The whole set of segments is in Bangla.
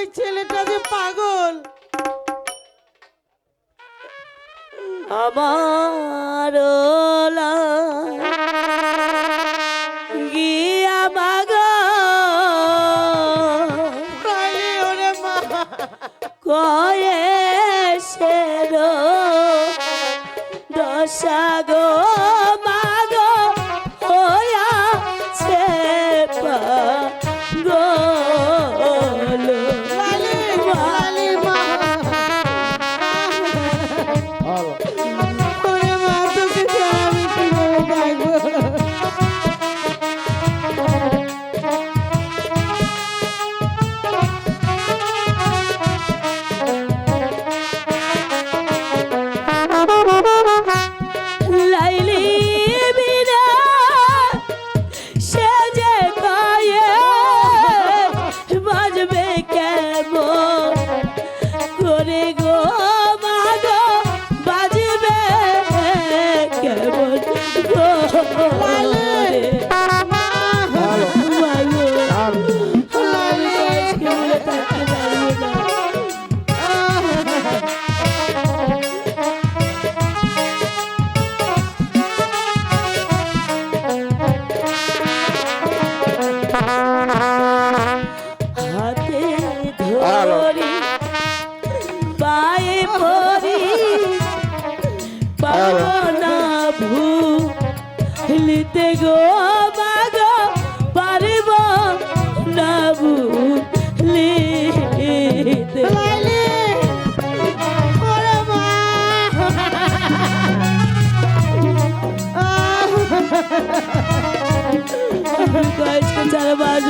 ওই ছেলেটা যে পাগল। আমার গিয়া মাগ। কয়ে সে দশা গো। Amor.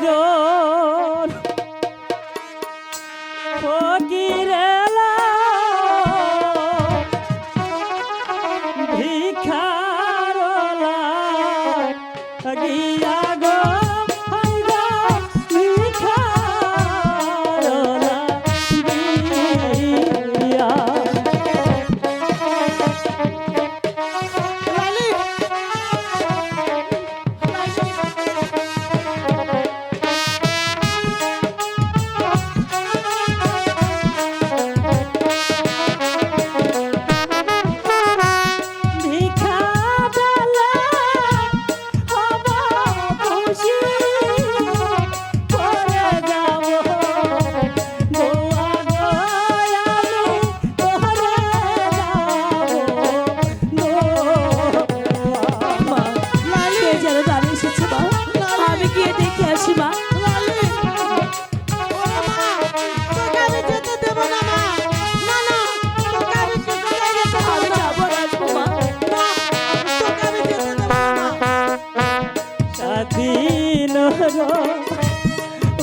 No.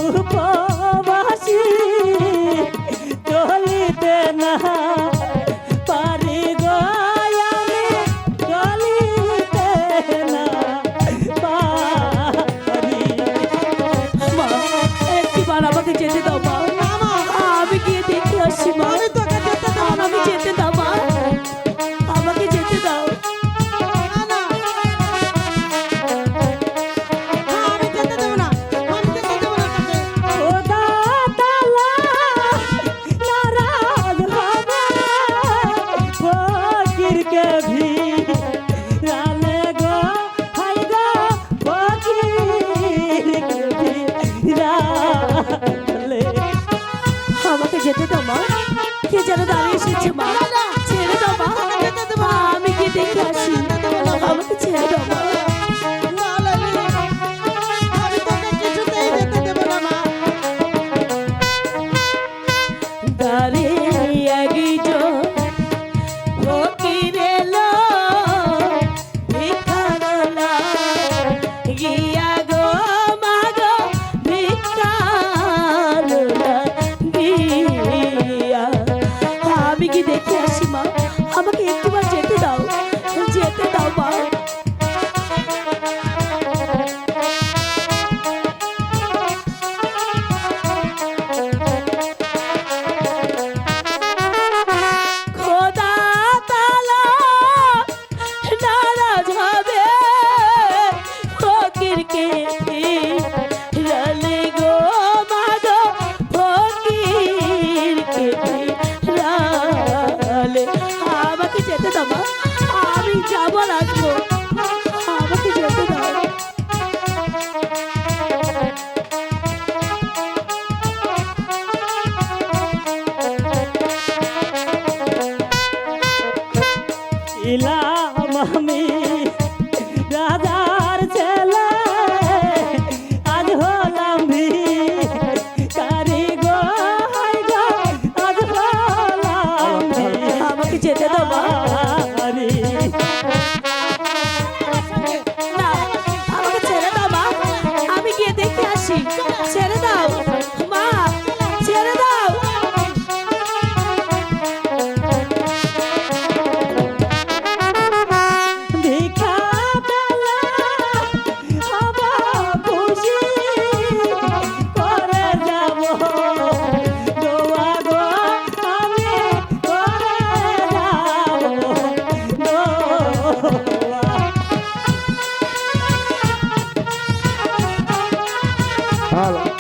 উপবাসী চলিতে না Canada'da. ছেড়ে Hello.